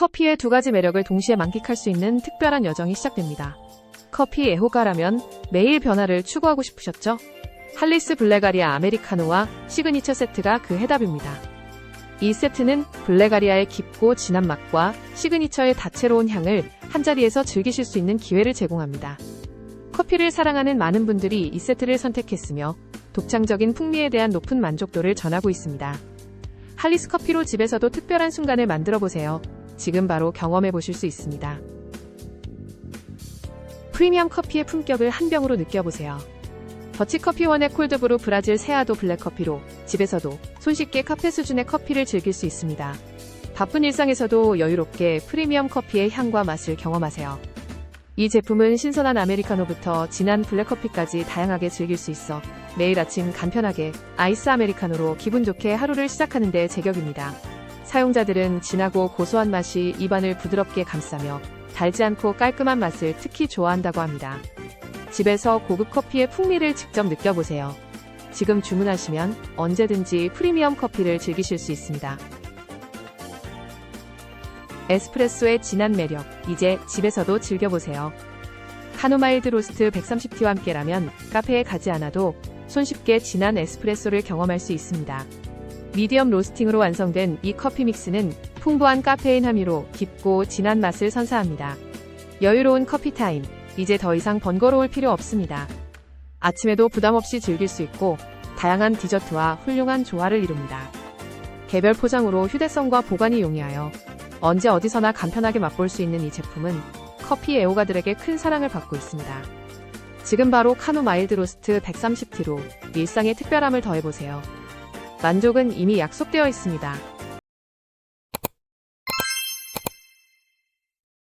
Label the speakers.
Speaker 1: 커피의 두 가지 매력을 동시에 만끽할 수 있는 특별한 여정이 시작됩니다. 커피 애호가라면 매일 변화를 추구하고 싶으셨죠? 할리스 블레가리아 아메리카노와 시그니처 세트가 그 해답입니다. 이 세트는 블레가리아의 깊고 진한 맛과 시그니처의 다채로운 향을 한자리에서 즐기실 수 있는 기회를 제공합니다. 커피를 사랑하는 많은 분들이 이 세트를 선택했으며 독창적인 풍미에 대한 높은 만족도를 전하고 있습니다. 할리스 커피로 집에서도 특별한 순간을 만들어 보세요. 지금 바로 경험해 보실 수 있습니다. 프리미엄 커피의 품격을 한 병으로 느껴보세요. 더치커피원의 콜드브루 브라질 세아도 블랙커피로 집에서도 손쉽게 카페 수준의 커피를 즐길 수 있습니다. 바쁜 일상에서도 여유롭게 프리미엄 커피의 향과 맛을 경험하세요. 이 제품은 신선한 아메리카노부터 진한 블랙커피까지 다양하게 즐길 수 있어 매일 아침 간편하게 아이스 아메리카노로 기분 좋게 하루를 시작하는 데 제격입니다. 사용자들은 진하고 고소한 맛이 입안을 부드럽게 감싸며 달지 않고 깔끔한 맛을 특히 좋아한다고 합니다. 집에서 고급 커피의 풍미를 직접 느껴보세요. 지금 주문하시면 언제든지 프리미엄 커피를 즐기실 수 있습니다. 에스프레소의 진한 매력, 이제 집에서도 즐겨보세요. 카노마일드 로스트 130T와 함께라면 카페에 가지 않아도 손쉽게 진한 에스프레소를 경험할 수 있습니다. 미디엄 로스팅으로 완성된 이 커피 믹스는 풍부한 카페인 함유로 깊고 진한 맛을 선사합니다. 여유로운 커피 타임, 이제 더 이상 번거로울 필요 없습니다. 아침에도 부담 없이 즐길 수 있고 다양한 디저트와 훌륭한 조화를 이룹니다. 개별 포장으로 휴대성과 보관이 용이하여 언제 어디서나 간편하게 맛볼 수 있는 이 제품은 커피 애호가들에게 큰 사랑을 받고 있습니다. 지금 바로 카노 마일드 로스트 130T로 일상의 특별함을 더해보세요. 만족은 이미 약속되어 있습니다.